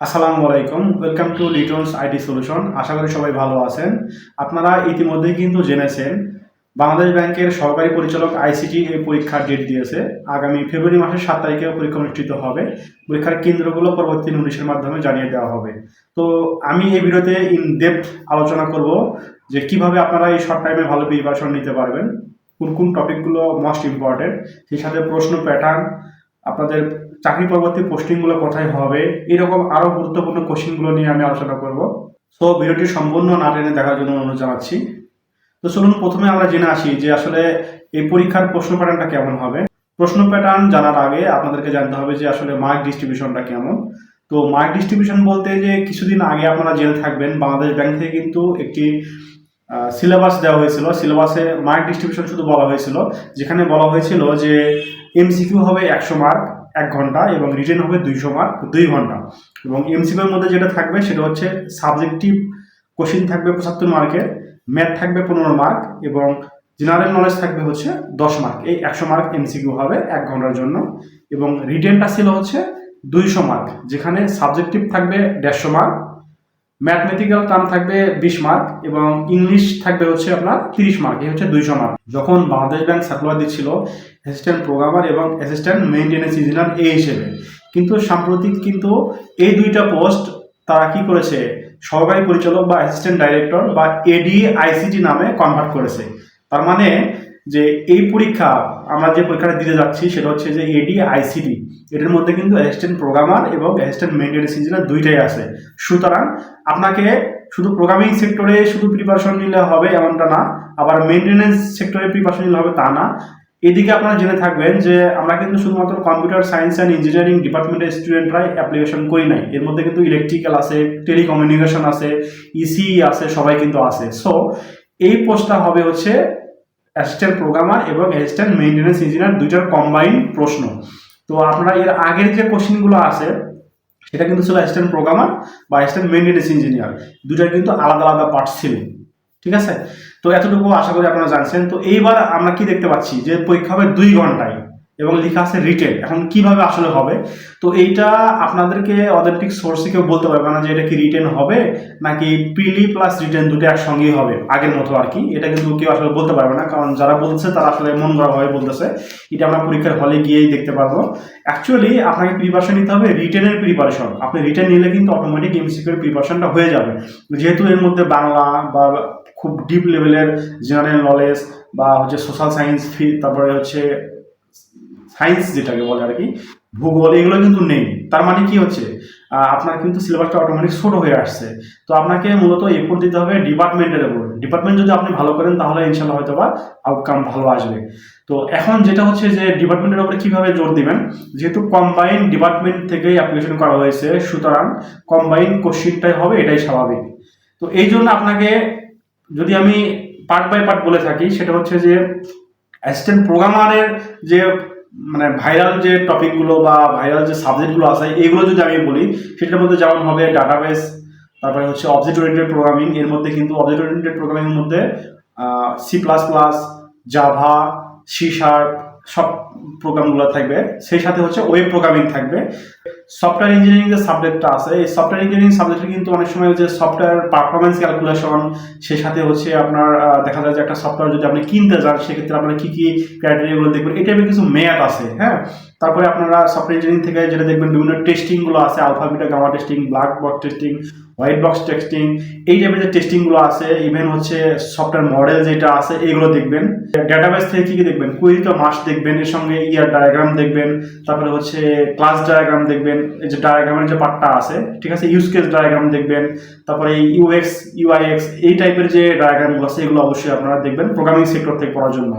আসসালামু আলাইকুম welcome to Liton's IT solution আশা করি সবাই ভালো আছেন। আপনারা ইতিমধ্যেই কিন্তু জেনেছেন, বাংলাদেশ ব্যাংকের সহকারী পরিচালক আইসিটি এই পরীক্ষার ডেট দিয়েছে। আগামী ফেব্রুয়ারি মাসের সাত তারিখে পরীক্ষা অনুষ্ঠিত হবে। পরীক্ষার কেন্দ্রগুলো পরবর্তী নোটিশের মাধ্যমে জানিয়ে দেওয়া হবে। তো আমি এই ভিডিওতে ইন ডেপথ আলোচনা করব যে কীভাবে আপনারা এই শর্ট টাইমে ভালো প্রিপারেশন নিতে পারবেন, কোন কোন টপিকগুলো মোস্ট ইম্পর্টেন্ট সেই সাথে প্রশ্ন প্যাটার্ন আপনাদের চাকরি পরবর্তী পোস্টিংগুলো কোথায় হবে। এরকম আরও গুরুত্বপূর্ণ কোশ্চেনগুলো নিয়ে আমি আলোচনা করব। সো ভিডিওটি সম্পূর্ণ না টেনে দেখার জন্য অনুরোধ জানাচ্ছি। তো চলুন প্রথমে আমরা জেনে আসি যে আসলে এই পরীক্ষার প্রশ্ন প্যাটার্নটা কেমন হবে। প্রশ্ন প্যাটার্ন জানার আগে আপনাদেরকে জানতে হবে যে আসলে মার্ক ডিস্ট্রিবিউশনটা কেমন। তো মার্ক ডিস্ট্রিবিউশন বলতে যে কিছুদিন আগে আপনারা জেনে থাকবেন, বাংলাদেশ ব্যাংক থেকে কিন্তু একটি সিলেবাস দেওয়া হয়েছিল। সিলেবাসে মার্ক ডিস্ট্রিবিউশন শুধু বলা হয়েছিল, যেখানে বলা হয়েছিল যে এমসিকিউ হবে একশো মার্ক এক ঘণ্টা এবং রিটেন হবে দুইশো মার্ক দুই ঘণ্টা। এবং এমসিকিউর মধ্যে যেটা থাকবে সেটা হচ্ছে সাবজেক্টিভ কোশ্চিন থাকবে পঁচাত্তর মার্কের ম্যাথ থাকবে পনেরো মার্ক এবং জেনারেল নলেজ থাকবে হচ্ছে দশ মার্ক এই একশো মার্ক এমসিকিউ হবে এক ঘণ্টার জন্য এবং রিটেনটা ছিল হচ্ছে দুইশো মার্ক যেখানে সাবজেক্টিভ থাকবে দেড়শো মার্ক ম্যাথমেটিক্যাল টার্ম থাকবে বিশ মার্ক এবং ইংলিশ থাকবে হচ্ছে আপনার তিরিশ মার্ক এই হচ্ছে দুইশো মার্ক যখন বাংলাদেশ ব্যাংক সার্কুলার দিচ্ছিল অ্যাসিস্ট্যান্ট প্রোগ্রামার এবং অ্যাসিস্ট্যান্ট মেইনটেনেন্স ইঞ্জিনিয়ার এ হিসেবে। কিন্তু সাম্প্রতিক কিন্তু এই দুইটা পোস্ট তারা কি করেছে? সহকারী পরিচালক বা অ্যাসিস্ট্যান্ট ডাইরেক্টর বা এডি আইসিটি নামে কনভার্ট করেছে। তার মানে যে এই পরীক্ষা আমরা যে পরীক্ষাটা দিতে যাচ্ছি সেটা হচ্ছে যে এডি আইসিটি এটার মধ্যে কিন্তু অ্যাসিস্ট্যান্ট প্রোগ্রামার এবং অ্যাসিস্ট্যান্ট মেইনটেনেন্স ইঞ্জিনিয়ার দুইটাই আছে। সুতরাং আপনাকে শুধু প্রোগ্রামিং সেক্টরে শুধু প্রিপারেশন নিলে হবে এমনটা না, আবার মেইনটেনেন্স সেক্টরে প্রিপারেশন নিলে হবে তা না। এদিকে আপনারা জেনে থাকবেন যে আমরা কিন্তু শুধুমাত্র কম্পিউটার সায়েন্স অ্যান্ড ইঞ্জিনিয়ারিং ডিপার্টমেন্টের স্টুডেন্টরাই অ্যাপ্লিকেশন করি নাই। এর মধ্যে কিন্তু ইলেকট্রিক্যাল আছে টেলিকমিউনিকেশন আছে ইসি আছে, সবাই কিন্তু আছে। সো এই পোস্টটা হবে হচ্ছে অ্যাসিস্ট্যান্ট প্রোগ্রামার এবং অ্যাসিস্ট্যান্ট মেইনটেনেন্স ইঞ্জিনিয়ার দুইটার কম্বাইন প্রশ্ন। তো আপনারা এর আগের যে কোশ্চেনগুলো আছে, সেটা কিন্তু ছিল অ্যাসিস্ট্যান্ট প্রোগ্রামার বা অ্যাসিস্ট্যান্ট মেইনটেনেন্স ইঞ্জিনিয়ার দুইটার কিন্তু আলাদা আলাদা পার্ট ছিল। ঠিক আছে? তো এতটুকু আশা করি আপনারা জানছেন। তো এইবার আমরা কি দেখতে পাচ্ছি? যে পরীক্ষা হবে দুই ঘন্টায়। এবং লেখা আছে রিটেন এখন কীভাবে আসলে হবে? তো এইটা আপনাদেরকে অথেন্টিক সোর্সে কেউ বলতে পারবে না যে এটা কি রিটেন হবে, নাকি প্রিলি প্লাস রিটেন দুটো একসঙ্গেই হবে, আগের মতো আর কি। এটা কিন্তু কেউ আসলে বলতে পারবে না, কারণ যারা বলছে তারা আসলে মন গড়াভাবে বলতেছে। এটা আমরা পরীক্ষার হলে গিয়েই দেখতে পারব। অ্যাকচুয়ালি আপনাকে প্রিপারেশন নিতে হবে রিটেনের প্রিপারেশন আপনি রিটেন নিলে কিন্তু অটোমেটিক এমসিকিউর প্রিপারেশনটা হয়ে যাবে। যেহেতু এর মধ্যে বাংলা বা খুব ডিপ লেভেলের জেনারেল নলেজ বা হচ্ছে সোশ্যাল সায়েন্স তারপরে হচ্ছে সায়েন্স যেটাকে বলে আর কি, ভূগোল, এগুলো কিন্তু নেই। তার মানে কি হচ্ছে? আপনার কিন্তু সিলেবাসটা অটোমেটিক ছোট হয়ে আসছে। তো আপনাকে মূলত এফোর্ট দিতে হবে ডিপার্টমেন্টের উপর। ডিপার্টমেন্ট যদি আপনি ভালো করেন, তাহলে ইনশাল্লাহ হয়তো বা আউটকাম ভালো আসবে। তো এখন যেটা হচ্ছে যে ডিপার্টমেন্টের উপরে কীভাবে জোর দিবেন? যেহেতু কম্বাইন ডিপার্টমেন্ট থেকেই অ্যাপ্লিকেশন করা হয়েছে, সুতরাং কম্বাইন কোশ্চিনটাই হবে, এটাই স্বাভাবিক। তো এই জন্য আপনাকে যদি আমি পার্ট বাই পার্ট বলে থাকি, সেটা হচ্ছে যে অ্যাসিস্ট্যান্ট প্রোগ্রামারের যে মানে ভাইরাল যে টপিকগুলো বা ভাইরাল যে সাবজেক্টগুলো আছে এগুলো যদি আমি বলি, সেটার মধ্যে যেমন হবে ডাটাবেস তারপরে হচ্ছে অবজেক্ট ওরিয়েন্টেড প্রোগ্রামিং এর মধ্যে কিন্তু অবজেক্ট ওরিয়েন্টেড প্রোগ্রামিংয়ের মধ্যে C plus plus Java C সব প্রোগ্রামগুলো থাকবে। সেই সাথে হচ্ছে ওয়েব প্রোগ্রামিং থাকবে। সফটওয়্যার ইঞ্জিনিয়ারিং যে সাবজেক্টটা আছে, এই সফটওয়্যার ইঞ্জিনিয়ারিং সাবজেক্টে কিন্তু অনেক সময় হচ্ছে সফটওয়্যার পারফরমেন্স ক্যালকুলেশন সে সাথে হচ্ছে আপনার দেখা যায় যে একটা সফটওয়্যার যদি আপনি কিনতে যান, সেক্ষেত্রে আপনার কি কি ক্রাইটেরিয়াগুলো দেখবেন, এই টাইপের কিছু মেয়াদ আছে হ্যাঁ? তারপরে আপনারা সফটওয়্যার ইঞ্জিনিয়ারিং থেকে যেটা দেখবেন বিভিন্ন টেস্টিংগুলো আছে alpha beta gamma testing black box testing white box testing এই টাইপের যে টেস্টিংগুলো আছে ইভেন হচ্ছে সফটওয়্যার মডেল যেটা আছে, এগুলো দেখবেন। ডেটাবেস থেকে কি কি দেখবেন? কুইরি তো মাস দেখবেন, এর সঙ্গে ইয়ার ডায়াগ্রাম দেখবেন, তারপরে হচ্ছে ক্লাস ডায়াগ্রাম দেখবেন, এই যে ডায়াগ্রামের যে পার্টটা আছে, ঠিক আছে? ইউজ কেস ডায়াগ্রাম দেখবেন, তারপরে ইউএক্স ইউআইএক্স এই টাইপের যে ডায়াগ্রামগুলো আছে, এগুলো অবশ্যই আপনারা দেখবেন প্রোগ্রামিং সেক্টর থেকে পড়ার জন্য।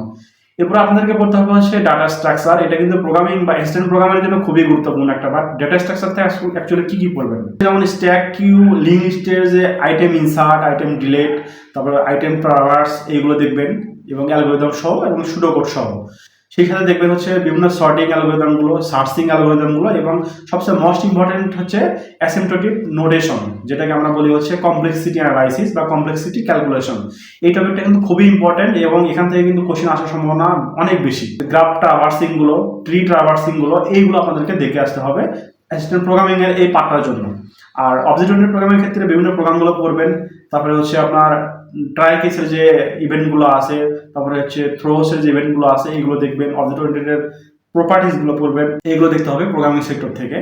এরপর আপনাদেরকে পড়তে হবে হচ্ছে ডাটা স্ট্রাকচার এটা কিন্তু প্রোগ্রামিং বা ইনস্ট্যান্ট প্রোগ্রামের জন্য খুবই গুরুত্বপূর্ণ একটা বাট ডাটা স্ট্রাকচার থেকে অ্যাকচুয়ালি কী কী পড়বেন? যেমন স্ট্যাক কিউ লিঙ্ক লিস্টের যে আইটেম ইনসার্ট আইটেম ডিলেট তারপর আইটেম ট্রাভার্স এইগুলো দেখবেন এবং অ্যালগোরিদম সহ এবং সুডোকোড সহ। সেই দেখবেন হচ্ছে বিভিন্ন সর্টিং অ্যালগোরিদমগুলো সার্চিং অ্যালগোরিদমগুলো এবং সবচেয়ে মোস্ট ইম্পর্টেন্ট হচ্ছে অ্যাসিমটোটিভ নোটেশন যেটাকে আমরা বলি হচ্ছে কমপ্লেক্সিটি অ্যানালাইসিস বা কমপ্লেক্সিটি ক্যালকুলেশন এই টপিকটা কিন্তু খুবই ইম্পর্টেন্ট এবং এখান থেকে কিন্তু কোশ্চেন আসার সম্ভাবনা অনেক বেশি। গ্রাফ ট্রাভার্সিংগুলো ট্রি ট্রাভার্সিংগুলো, এইগুলো আপনাদেরকে দেখে আসতে হবে অ্যাসিস্ট্যান্ট প্রোগ্রামিং এর এই পার্টটার জন্য। আর অবজেক্ট প্রোগ্রামের ক্ষেত্রে বিভিন্ন প্রোগ্রামগুলো করবেন। তারপরে হচ্ছে আপনার ট্রাই কেসের যে ইভেন্টগুলো আছে, তারপরে হচ্ছে থ্রোসের যে ইভেন্টগুলো আছে, এগুলো দেখবেন অবজেক্ট ওরিয়েন্টেড প্রপার্টিসগুলো পড়বেন, এগুলো দেখতে হবে প্রোগ্রামিং সেক্টর থেকে।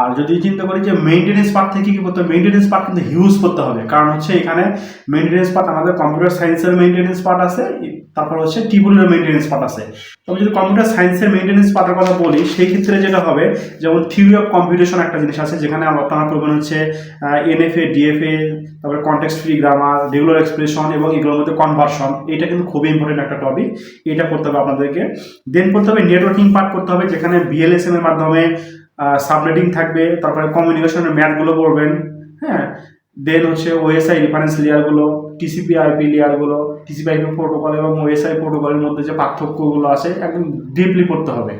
আর যদি চিন্তা করি যে মেইনটেনেন্স পার্ট থেকে কী করতে হবে মেইনটেনেন্স পার্ট কিন্তু হিউজ করতে হবে। কারণ হচ্ছে এখানে মেইনটেনেন্স পার্ট আমাদের কম্পিউটার সায়েন্সের মেনটেনেন্স পার্ট আছে তারপর হচ্ছে টিবুলের মেইনটেনেন্স পার্ট আছে। তবে যদি কম্পিউটার সায়েন্সের মেইনটেনেন্স পার্টের কথা বলি, সেই ক্ষেত্রে যেটা হবে, যেমন থিওরি অফ কম্পিউটেশন একটা জিনিস আছে, যেখানে আপনারা করবেন হচ্ছে এনএফএ ডিএফএ তারপরে context free grammar regular expression এবং এগুলোর মধ্যে কনভার্সন এটা কিন্তু খুবই ইম্পর্টেন্ট একটা টপিক এটা করতে হবে আপনাদেরকে। দেন করতে হবে নেটওয়ার্কিং পার্ট করতে হবে, যেখানে বিএলএসএম এর মাধ্যমে সাবনেটিং থাকবে, তারপরে কমিউনিকেশনের ম্যাথগুলো পড়বেন হ্যাঁ। দেন হচ্ছে ওএসআই রেফারেন্স লেয়ারগুলো টিসিপি আইপি লেয়ারগুলো টিসিপি আইপি প্রোটোকল এবং ওএসআই প্রোটোকলের মধ্যে যে পার্থক্যগুলো আছে, একদম ডিপলি পড়তে হবে।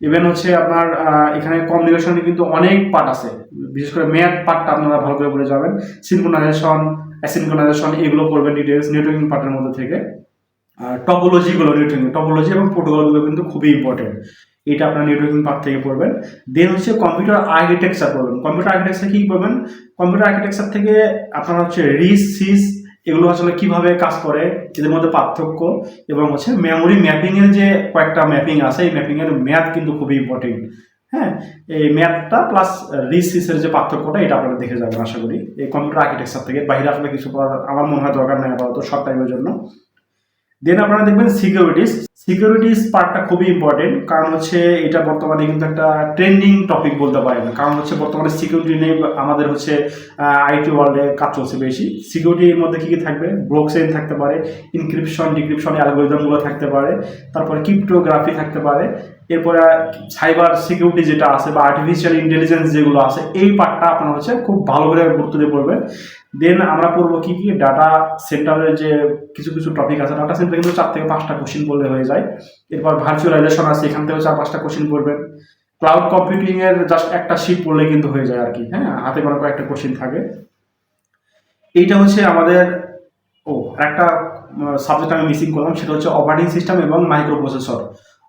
ইভেন হচ্ছে আপনার এখানে কমিউনিকেশনে কিন্তু অনেক পার্ট আছে। বিশেষ করে ম্যাথ পার্টটা আপনারা ভালো করে পড়ে যাবেন। সিনক্রোনাইজেশন অ্যাসিনক্রোনাইজেশন এগুলো করবেন ডিটেলস নেটওয়ার্কিং পার্টের মধ্যে থেকে। আর টপোলজিগুলো নেটওয়ার্কিং টপোলজি এবং প্রোটোকলগুলো কিন্তু খুবই ইম্পর্টেন্ট এটা আপনার নেটওয়ার্কিং পার্ট থেকে পড়বেন। দেন হচ্ছে কম্পিউটার আর্কিটেকচার পড়বেন। কম্পিউটার আর্কিটেকচার কি পড়বেন? কম্পিউটার আর্কিটেকচার থেকে আপনার হচ্ছে রিস সিস এগুলো আসলে কীভাবে কাজ করে, এদের মধ্যে পার্থক্য এবং হচ্ছে মেমোরি ম্যাপিং এর যে কয়েকটা ম্যাপিং আছে, এই ম্যাপিং এর ম্যাথ কিন্তু খুবই ইম্পর্টেন্ট হ্যাঁ এই ম্যাথটা প্লাস রিসিসের যে পার্থক্যটা, এটা আপনারা দেখে যাবেন, আশা করি। এই কম্পিউটার আর্কিটেকচার থেকে। বাইরে আসলে কিছু আমার মনে হয় দরকার নেই আপাতত শর্ট টাইমের জন্য। দেন আপনারা দেখবেন সিকিউরিটিস সিকিউরিটিস পার্টটা খুবই ইম্পর্টেন্ট কারণ হচ্ছে এটা বর্তমানে কিন্তু একটা ট্রেন্ডিং টপিক বলতে পারেন। কারণ হচ্ছে বর্তমানে সিকিউরিটি নিয়ে আমাদের হচ্ছে আইটি ওয়ার্ল্ডে কাজ চলছে বেশি। সিকিউরিটির মধ্যে কী কী থাকবে? ব্লক চেইন থাকতে পারে ইনক্রিপশন ডিক্রিপশন অ্যালগোরিদমগুলো থাকতে পারে, তারপরে ক্রিপ্টোগ্রাফি থাকতে পারে, এরপরে সাইবার সিকিউরিটি যেটা আছে বা আর্টিফিশিয়াল ইন্টেলিজেন্স যেগুলো আছে, এই পার্টটা আপনার হচ্ছে খুব ভালো করে গুরুত্ব দিয়ে পড়বেন। দেন আমরা পড়ব কি কি? ডাটা সেন্টারের যে কিছু কিছু টপিক আছে ডাটা সেন্টারে কিন্তু চার থেকে পাঁচটা কোশ্চিন পড়লে হয়ে যায়। এরপর ভার্চুয়ালাইজেশন আছে, এখান থেকেও চার পাঁচটা কোশ্চিন পড়বেন ক্লাউড কম্পিউটিং এর জাস্ট একটা শিট পড়লে কিন্তু হয়ে যায় আর কি হ্যাঁ? হাতে কোনো কয়েকটা কোশ্চিন থাকে। এইটা হচ্ছে আমাদের, ও একটা সাবজেক্ট আমি মিসিং করলাম, সেটা হচ্ছে অপারেটিং সিস্টেম এবং মাইক্রো প্রসেসর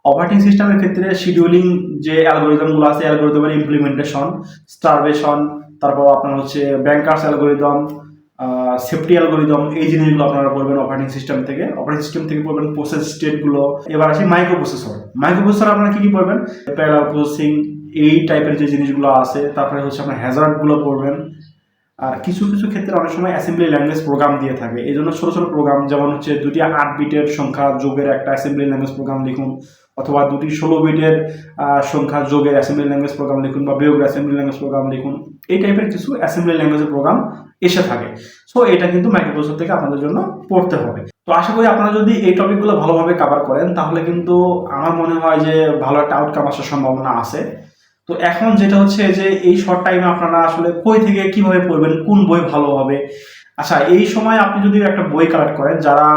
অপারেটিং সিস্টেমের ক্ষেত্রে শিডিউলিং যে অ্যালগোরিদমগুলো আছে অ্যালগোরিদমের ইমপ্লিমেন্টেশন স্টারভেশন তারপর আপনার হচ্ছে ব্যাংকার্স অ্যালগোরিদম সেফটি অ্যালগোরিদম এই জিনিসগুলো আপনারা পড়বেন অপারেটিং সিস্টেম থেকে। অপারেটিং সিস্টেম থেকে পড়বেন প্রসেস স্টেটগুলো এবার আসি মাইক্রো প্রসেসর মাইক্রো প্রসেসর আপনারা কী কী পড়বেন? প্যারাল প্রসেসিং এই টাইপের যে জিনিসগুলো আছে, তারপরে হচ্ছে আপনার হ্যাজার্ডগুলো পড়বেন। আর কিছু কিছু ক্ষেত্রে অনেক সময় অ্যাসেম্বলি ল্যাঙ্গুয়েজ প্রোগ্রাম দিয়ে থাকে। এই জন্য ছোটো ছোটো প্রোগ্রাম যেমন হচ্ছে দুটি আট বিটের সংখ্যা যোগের একটা অ্যাসেম্বলি ল্যাঙ্গুয়েজ প্রোগ্রাম লিখুন, অথবা দুটি ষোলো বিটের সংখ্যা যোগের অ্যাসেম্বলি ল্যাঙ্গুয়েজ প্রোগ্রাম লিখুন বা বিয়োগের অ্যাসেম্বলি ল্যাঙ্গুয়েজ প্রোগ্রাম লিখুন। এই টাইপের কিছু অ্যাসেম্বলি ল্যাঙ্গুয়েজের প্রোগ্রাম এসে থাকে। সো এটা কিন্তু মাইক্রোপ্রসেসর থেকে আপনাদের জন্য পড়তে হবে। তো আশা করি আপনারা যদি এই টপিকগুলো ভালোভাবে কভার করেন, তাহলে কিন্তু আমার মনে হয় যে ভালো একটা আউটকাম আসার সম্ভাবনা আছে। তো এখন যেটা হচ্ছে যে এই শর্ট টাইমে আপনারা আসলে কই থেকে কীভাবে পড়বেন, কোন বই ভালো হবে? আচ্ছা এই সময় আপনি যদি একটা বই কালেক্ট করেন, যারা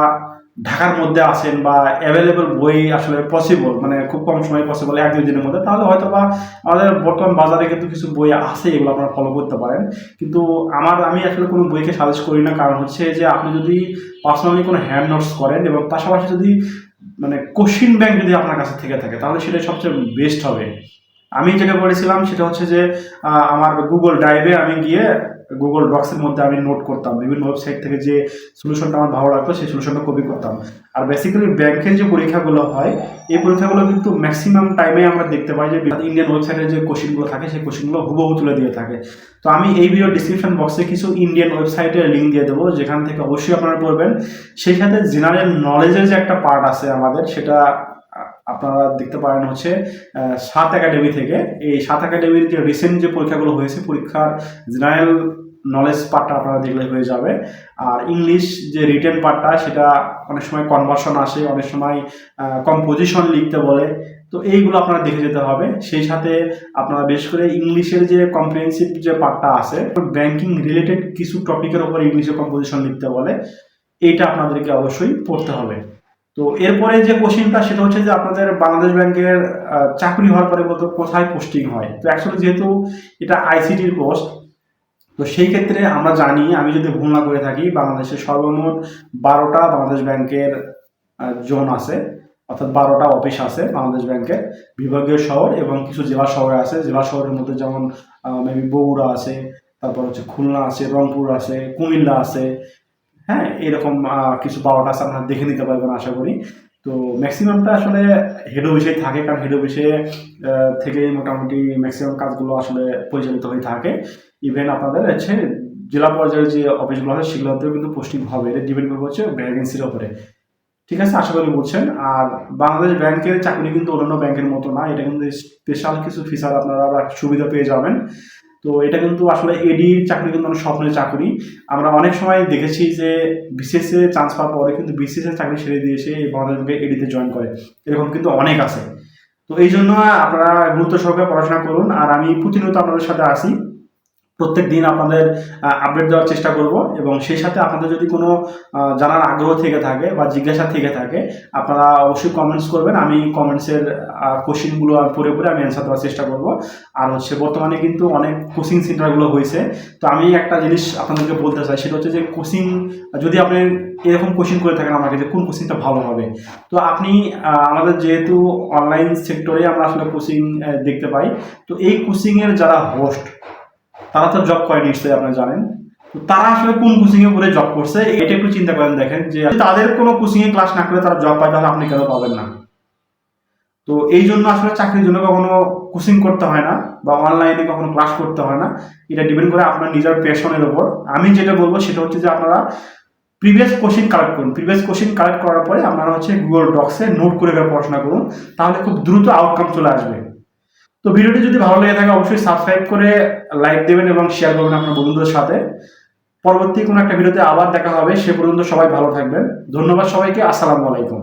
ঢাকার মধ্যে আছেন বা অ্যাভেলেবল বই আসলে পসিবল মানে খুব কম সময় পসিবল এক দুই দিনের মধ্যে, তাহলে হয়তো বা আমাদের বর্তমান বাজারে কিন্তু কিছু বই আছে, এগুলো আপনারা ফলো করতে পারেন। কিন্তু আমার, আমি আসলে কোনো বইকে সাজেস্ট করি না, কারণ হচ্ছে যে আপনি যদি পার্সোনালি কোনো হ্যান্ড নোটস করেন এবং পাশাপাশি যদি মানে কোশ্চিন ব্যাংক যদি আপনার কাছে থেকে থাকে, তাহলে সেটাই সবচেয়ে বেস্ট হবে। আমি যেটা করেছিলাম সেটা হচ্ছে যে আমার গুগল ড্রাইভে আমি গিয়ে গুগল ডক্সের মধ্যে আমি নোট করতাম। বিভিন্ন ওয়েবসাইট থেকে যে সলিউশনটা আমার ভালো লাগতো, সেই সলিউশনটা কপি করতাম। আর বেসিক্যালি ব্যাংকের যে পরীক্ষাগুলো হয়, এই পরীক্ষাগুলো কিন্তু ম্যাক্সিমাম টাইমে আমরা দেখতে পাই যে ইন্ডিয়ান ওয়েবসাইটের যে কোশ্চিনগুলো থাকে, সেই কোশ্চিনগুলো হুবহু তুলে দিয়ে থাকে। তো আমি এই ভিডিও ডিসক্রিপশন বক্সে কিছু ইন্ডিয়ান ওয়েবসাইটের লিঙ্ক দিয়ে দেবো, যেখান থেকে অবশ্যই আপনারা পড়বেন। সেই সাথে জেনারেল নলেজের যে একটা পার্ট আছে আমাদের, সেটা আপনারা দেখতে পারেন হচ্ছে সাত একাডেমি থেকে। এই সাত একাডেমির যে রিসেন্ট যে পরীক্ষাগুলো হয়েছে, পরীক্ষার জেনারেল নলেজ পার্টটা আপনারা দেখলে হয়ে যাবে। আর ইংলিশ যে রিটেন পার্টটা সেটা অনেক সময় কনভার্সন আসে, অনেক সময় কম্পোজিশন লিখতে বলে। তো এইগুলো আপনারা দেখে যেতে হবে। সেই সাথে আপনারা বেশ করে ইংলিশের যে কম্প্রিহেন্সিভ যে পার্টটা আছে ব্যাংকিং রিলেটেড কিছু টপিকের উপর ইংলিশে কম্পোজিশন লিখতে বলে, এইটা আপনাদেরকে অবশ্যই পড়তে হবে। তো এরপরে যে কোশ্চিনটা সেটা হচ্ছে যে আপনাদের বাংলাদেশ ব্যাংকের চাকরি হওয়ার পরে বলতে কোথায় পোস্টিং হয়? তো অ্যাকচুয়ালি যেহেতু এটা আইসিটির পোস্ট তো সেই ক্ষেত্রে আমরা জানি, আমি যদি ভুল না করে থাকি, বাংলাদেশের সর্বমোট বারোটা বাংলাদেশ ব্যাংকের জোন আছে। অর্থাৎ বারোটা অফিস আছে বাংলাদেশ ব্যাংকের বিভাগীয় শহর এবং কিছু জেলা শহরে আছে। জেলা শহরের মধ্যে যেমন মেবি বগুড়া আছে, তারপর হচ্ছে খুলনা আছে, রংপুর আছে, কুমিল্লা আছে হ্যাঁ এরকম কিছু বারোটা আছে আপনারা দেখে নিতে পারবেন, আশা করি। তো ম্যাক্সিমামটা আসলে হেড অফিসে থাকে, কারণ হেড অফিসে থেকে মোটামুটি ম্যাক্সিমাম কাজগুলো আসলে পরিচালিত হয়ে থাকে। ইভেন আপনাদের হচ্ছে জেলা পর্যায়ে যে অফিসগুলো আছে, সেগুলোতেও কিন্তু পোস্টিং হবে। এটা ডিপেন্ড করবে হচ্ছে ভ্যাকেন্সির উপরে। ঠিক আছে, আশা করি বলছেন আর বাংলাদেশ ব্যাংকের চাকরি কিন্তু অন্যান্য ব্যাংকের মতো না। এটা কিন্তু স্পেশাল কিছু ফিচার আপনারা সুবিধা পেয়ে যাবেন। তো এটা কিন্তু আসলে এডির চাকরি কিন্তু অনেক স্বপ্নের চাকরি। আমরা অনেক সময় দেখেছি যে বিসিএস এ চান্স পাওয়ার পরে কিন্তু বিসিএস এর চাকরি ছেড়ে দিয়ে এসে এই বাংলাদেশ ব্যাংকে এডিতে জয়েন করে। এরকম কিন্তু অনেক আছে। তো এই জন্য আপনারা গুরুত্ব সহকারে পড়াশোনা করুন। আর আমি প্রতিনিয়ত আপনাদের সাথে আসি। প্রত্যেক দিন আপনাদের আপডেট দেওয়ার চেষ্টা করব এবং সেই সাথে আপনাদের যদি কোনো জানার আগ্রহ থেকে থাকে বা জিজ্ঞাসা থেকে থাকে, আপনারা অবশ্যই কমেন্টস করবেন। আমি কমেন্টসের কোশ্চিনগুলো পড়ে পড়ে আমি অ্যান্সার দেওয়ার চেষ্টা করব। আর হচ্ছে বর্তমানে কিন্তু অনেক কোচিং সেন্টারগুলো হয়েছে। তো আমি একটা জিনিস আপনাদেরকে বলতে চাই, সেটা হচ্ছে যে কোচিং যদি আপনি এরকম কোচিং করে থাকেন আমাকে যে কোন কোচিংটা ভালো হবে? তো আপনি আমাদের যেহেতু অনলাইন সেক্টরে আমরা আসলে কোচিং দেখতে পাই, তো এই কোচিংয়ের যারা হোস্ট তারা তো জব করে নিশ্চয়ই, আপনারা জানেন। তারা আসলে কোন কোচিং এ করে জব করছে? এটা একটু চিন্তা করেন দেখেন যে তাদের কোনো কোচিং এ ক্লাস না করে তারা জব পায়, তাহলে আপনি কেন পাবেন না? তো এই জন্য আসলে চাকরির জন্য কখনো কোচিং করতে হয় না বা অনলাইনে কখনো ক্লাস করতে হয় না। এটা ডিপেন্ড করে আপনার নিজের প্যাশনের উপর। আমি যেটা বলব সেটা হচ্ছে যে আপনারা প্রিভিয়াস কোশ্চিন কালেক্ট করুন। প্রিভিয়াস কোশ্চিন কালেক্ট করার পরে আপনারা হচ্ছে গুগল ডক্সে নোট করে করে পড়াশোনা করুন, তাহলে খুব দ্রুত আউটকাম চলে আসবে। তো ভিডিওটি যদি ভালো লেগে থাকে অবশ্যই সাবস্ক্রাইব করে লাইক দেবেন এবং শেয়ার করবেন আপনার বন্ধুদের সাথে। পরবর্তী কোনো একটা ভিডিওতে আবার দেখা হবে। সে পর্যন্ত সবাই ভালো থাকবেন। ধন্যবাদ সবাইকে। আসসালামু আলাইকুম।